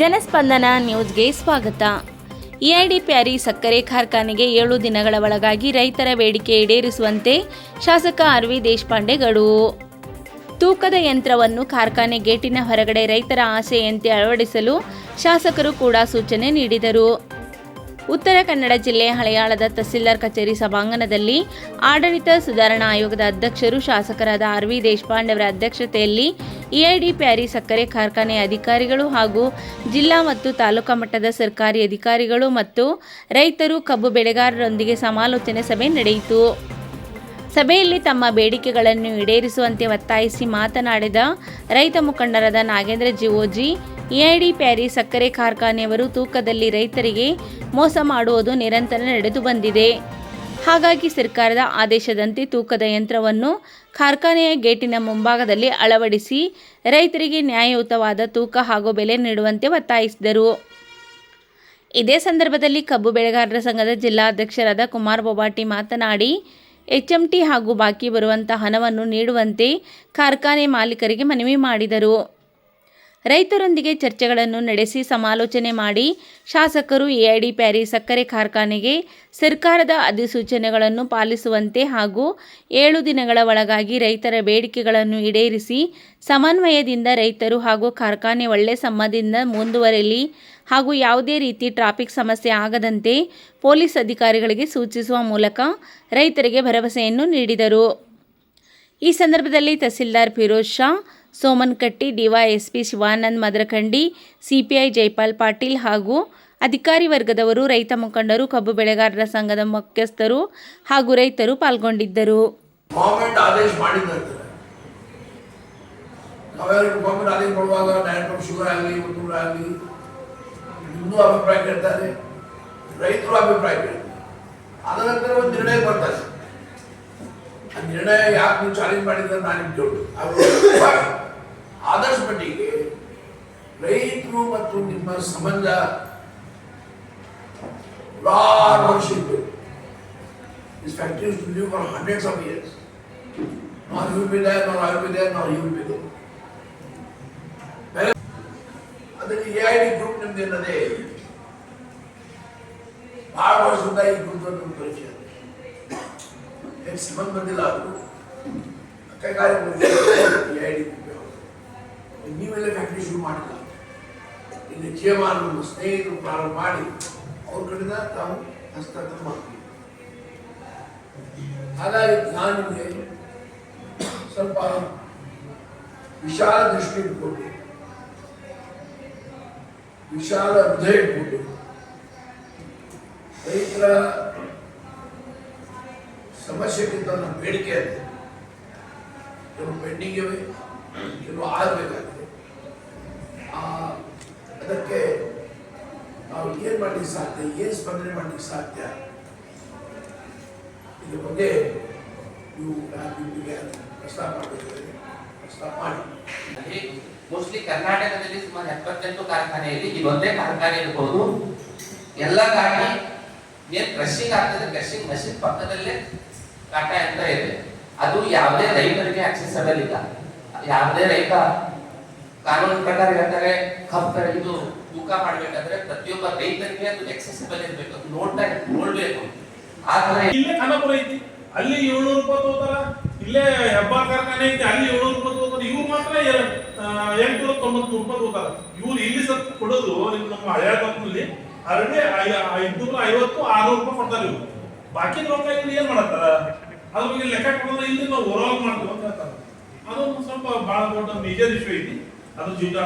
ಜನಸ್ಪಂದನ ನ್ಯೂಸ್ಗೆ ಸ್ವಾಗತ. ಇಐಡಿ ಪ್ಯಾರಿ ಸಕ್ಕರೆ ಕಾರ್ಖಾನೆಗೆ ಏಳು ದಿನಗಳ ಒಳಗಾಗಿ ರೈತರ ಬೇಡಿಕೆ ಈಡೇರಿಸುವಂತೆ ಶಾಸಕ ಆರ್ ವಿ ದೇಶಪಾಂಡೆ ತೂಕದ ಯಂತ್ರವನ್ನು ಕಾರ್ಖಾನೆ ಗೇಟಿನ ಹೊರಗಡೆ ರೈತರ ಆಸೆಯಂತೆ ಅಳವಡಿಸಲು ಶಾಸಕರು ಕೂಡ ಸೂಚನೆ ನೀಡಿದರು. ಉತ್ತರ ಕನ್ನಡ ಜಿಲ್ಲೆ ಹಳೆಯಾಳದ ತಹಸೀಲ್ದಾರ್ ಕಚೇರಿ ಸಭಾಂಗಣದಲ್ಲಿ ಆಡಳಿತ ಸುಧಾರಣಾ ಆಯೋಗದ ಅಧ್ಯಕ್ಷರು ಶಾಸಕರಾದ ಆರ್ ವಿ ದೇಶಪಾಂಡೆ ಅವರ ಅಧ್ಯಕ್ಷತೆಯಲ್ಲಿ ಇಐಡಿ ಪ್ಯಾರಿ ಸಕ್ಕರೆ ಕಾರ್ಖಾನೆ ಅಧಿಕಾರಿಗಳು ಹಾಗೂ ಜಿಲ್ಲಾ ಮತ್ತು ತಾಲೂಕಾ ಮಟ್ಟದ ಸರ್ಕಾರಿ ಅಧಿಕಾರಿಗಳು ಮತ್ತು ರೈತರು ಕಬ್ಬು ಬೆಳೆಗಾರರೊಂದಿಗೆ ಸಮಾಲೋಚನೆ ಸಭೆ ನಡೆಯಿತು. ಸಭೆಯಲ್ಲಿ ತಮ್ಮ ಬೇಡಿಕೆಗಳನ್ನು ಈಡೇರಿಸುವಂತೆ ಒತ್ತಾಯಿಸಿ ಮಾತನಾಡಿದ ರೈತ ಮುಖಂಡರಾದ ನಾಗೇಂದ್ರ ಜಿಒಜಿ ಇಐಡಿ ಪ್ಯಾರಿ ಸಕ್ಕರೆ ಕಾರ್ಖಾನೆಯವರು ತೂಕದಲ್ಲಿ ರೈತರಿಗೆ ಮೋಸ ಮಾಡುವುದು ನಿರಂತರ ನಡೆದು ಬಂದಿದೆ. ಹಾಗಾಗಿ ಸರ್ಕಾರದ ಆದೇಶದಂತೆ ತೂಕದ ಯಂತ್ರವನ್ನು ಕಾರ್ಖಾನೆಯ ಗೇಟಿನ ಮುಂಭಾಗದಲ್ಲಿ ಅಳವಡಿಸಿ ರೈತರಿಗೆ ನ್ಯಾಯಯುತವಾದ ತೂಕ ಹಾಗೂ ಬೆಲೆ ನೀಡುವಂತೆ ಒತ್ತಾಯಿಸಿದರು. ಇದೇ ಸಂದರ್ಭದಲ್ಲಿ ಕಬ್ಬು ಬೆಳೆಗಾರರ ಸಂಘದ ಜಿಲ್ಲಾಧ್ಯಕ್ಷರಾದ ಕುಮಾರ್ ಬೊಬಾಟಿ ಮಾತನಾಡಿ, ಎಚ್ಎಂಟಿ ಹಾಗೂ ಬಾಕಿ ಬರುವಂಥ ಹಣವನ್ನು ನೀಡುವಂತೆ ಕಾರ್ಖಾನೆ ಮಾಲೀಕರಿಗೆ ಮನವಿ ಮಾಡಿದರು. ರೈತರೊಂದಿಗೆ ಚರ್ಚೆಗಳನ್ನು ನಡೆಸಿ ಸಮಾಲೋಚನೆ ಮಾಡಿ ಶಾಸಕರು ಎಐಡಿ ಪ್ಯಾರಿ ಸಕ್ಕರೆ ಕಾರ್ಖಾನೆಗೆ ಸರ್ಕಾರದ ಅಧಿಸೂಚನೆಗಳನ್ನು ಪಾಲಿಸುವಂತೆ ಹಾಗೂ ಏಳು ದಿನಗಳ ಒಳಗಾಗಿ ರೈತರ ಬೇಡಿಕೆಗಳನ್ನು ಈಡೇರಿಸಿ ಸಮನ್ವಯದಿಂದ ರೈತರು ಹಾಗೂ ಕಾರ್ಖಾನೆ ಒಳ್ಳೆ ಸಮ್ಮದಿಂದ ಮುಂದುವರೆಯಲಿ ಹಾಗೂ ಯಾವುದೇ ರೀತಿ ಟ್ರಾಫಿಕ್ ಸಮಸ್ಯೆ ಆಗದಂತೆ ಪೊಲೀಸ್ ಅಧಿಕಾರಿಗಳಿಗೆ ಸೂಚಿಸುವ ಮೂಲಕ ರೈತರಿಗೆ ಭರವಸೆಯನ್ನು ನೀಡಿದರು. ಈ ಸಂದರ್ಭದಲ್ಲಿ tahsildar Firoz Shah Somanakatti DYSP Shivanand Madarakhandi CPI Jaipal Patil ಹಾಗೂ ಅಧಿಕಾರಿ ವರ್ಗದವರು, ರೈತ ಮುಖಂಡರು, ಕಬ್ಬು ಬೆಳೆಗಾರರ ಸಂಘದ ಮುಖ್ಯಸ್ಥರು ಹಾಗೂ ರೈತರು ಪಾಲ್ಗೊಂಡಿದ್ದರು. ಅಭಿಪ್ರಾಯ ಕೇಳ್ತಾರೆ ಅಭಿಪ್ರಾಯ ಕೇಳ್ತಾರೆ. ಅದ ನಂತರ ಒಂದು ನಿರ್ಣಯ ಬರ್ತಾರೆ ಆ ನಿರ್ಣಯ ಯಾಕೆ ನೀವು ಚಾಲೆಂಜ್ ಮಾಡಿದ್ರೆ ನಾನು ಕೇಳು ಆದರ್ಶ ಮಟ್ಟಿಗೆ ರೈತರು ಮತ್ತು ನಿಮ್ಮ ಸಂಬಂಧ ನೂರಾರು ವರ್ಷ ಇತ್ತು This factory used to live for hundreds of years. Nor you will be there, nor I will be there, nor you will be there. ಬೇರೆ- ಅದಕ್ಕೆ ಎ ಐ ಡಿ ಗ್ರೂಪ್ ನಿಮ್ದು ಏನದೆ ಬಹಳ ವರ್ಷದಿಂದ ಈ ಗ್ರೂಪ್ ಒಂದು ಪರಿಚಯ ಏನು ಸಂಬಂಧ ಬಂದಿಲ್ಲ ಅದು ಕೈಗಾರಿಕೆ ಎ ಐ ಡಿ ಗ್ರೂಪ್ ನೀವೆಲ್ಲ ಫ್ಯಾಕ್ಟ್ರಿ ಶುರು ಮಾಡಿಲ್ಲ ಇಲ್ಲಿ ಜೀವಮಾನ ನಮ್ಮ ಸ್ನೇಹಿತರು ಪ್ರಾರಂಭ ಮಾಡಿ ಅವ್ರ ಕಡೆಯಿಂದ ತಾವು ಹಸ್ತಾಂತರ ಮಾಡ್ತೀವಿ ಹಾಗಾಗಿ ನಾನು ನಿಮಗೆ ಸ್ವಲ್ಪ ವಿಶಾಲ ದೃಷ್ಟಿ ಇಟ್ಕೊಂಡು ವಿಶಾಲ ಹೃದಯ ಇಟ್ಕೊಂಡು ರೈತರ ಸಮಸ್ಯೆಗಿಂತ ನಮ್ಮ ಬೇಡಿಕೆ ಇದೆ ಕೆಲವು ಪೆಂಡಿಂಗ್ ಇವೆ ಕೆಲವು ಆಗಬೇಕಾಗಿದೆ ಆ ಅದಕ್ಕೆ ನಾವು ಏನು ಮಾಡಲಿಕ್ಕೆ ಸಾಧ್ಯ, ಏನು ಸ್ಪಂದನೆ ಮಾಡ್ಲಿಕ್ಕೆ ಸಾಧ್ಯ? ಇದ್ರ ಬಗ್ಗೆ ಮೋಸ್ಟ್ಲಿ ಕರ್ನಾಟಕದಲ್ಲಿ ಸುಮಾರು ಎಪ್ಪತ್ತೆಂಟು ಕಾರ್ಖಾನೆಯಲ್ಲಿ ಇದೊಂದೇ ಕಾರ್ಖಾನೆ ಇರ್ಬೋದು. ಎಲ್ಲ ಗಾಡಿ ಏನ್ ಕ್ರಶಿಂಗ್ ಆಗ್ತದೆ ಕ್ರಶಿಂಗ್ ಮಷಿನ್ ಪಕ್ಕದಲ್ಲೇ ಕಾಟ ಅಂತ ಇದೆ. ಅದು ಯಾವುದೇ ರೈತರಿಗೆ ಆಕ್ಸೆಸಬಲ್ ಇಲ್ಲ. ಯಾವುದೇ ರೈತ ಕಾನೂನು ಪ್ರಕಾರ ಹೇಳ್ತಾರೆ ಕಬ್ಬ ಇದು ತೂಕ ಮಾಡಬೇಕಾದ್ರೆ ಪ್ರತಿಯೊಬ್ಬ ರೈತರಿಗೆ ಅದು ಎಕ್ಸೆಸಿಬಲ್ ಇರಬೇಕು, ಅದು ನೋಡ್ತಾ ನೋಡ್ಬೇಕು. ಆದ್ರೆ ಇಲ್ಲೇ ಕನಪುರ ಐತಿ. ಅಲ್ಲಿ ಏಳ್ನೂರು ರೂಪಾಯಿ ತಗೋತಾರ, ಇಲ್ಲೇ ಹೆಬ್ಬಾರ್ ಕಾರ್ಖಾನೆ ಐತಿ, ಅಲ್ಲಿ ಏಳ್ನೂರು ರೂಪಾಯಿ ತಗೋತಾರ. ಇವ್ರು ಮಾತ್ರ ಎಂಟುನೂರ ತೊಂಬತ್ತು ರೂಪಾಯಿ ತಗೋತಾರ. ಇವ್ರು ಇಲ್ಲಿ ಸ್ವಲ್ಪ ಕೊಡೋದು ನಮ್ಮ ಹಳೆಯ ತಪ್ಪಲ್ಲಿ ಅರಡೆ ಐದ್ನೂರ ಐವತ್ತು ಆರ್ನೂರು ರೂಪಾಯಿ ಕೊಡ್ತಾರೆ ಇವ್ರು. ಬಾಕಿ ರೊಕ್ಕ ಇಲ್ಲಿ ಏನ್ ಮಾಡತ್ತಾರ? ಅದ್ರ ಬಗ್ಗೆ ಲೆಕ್ಕ ಕೊಡೋದ್ರೆ ಇಲ್ಲಿ ನಾವು ಓವರ್ ಮಾಡ್ತೀವಿ ಅಂತ ಹೇಳ್ತಾರೆ. ಅದೊಂದು ಸ್ವಲ್ಪ ಬಹಳ ದೊಡ್ಡ ಮೇಜರ್ ಇಶ್ಯೂ ಐತಿ. ಅದು ಜೀವ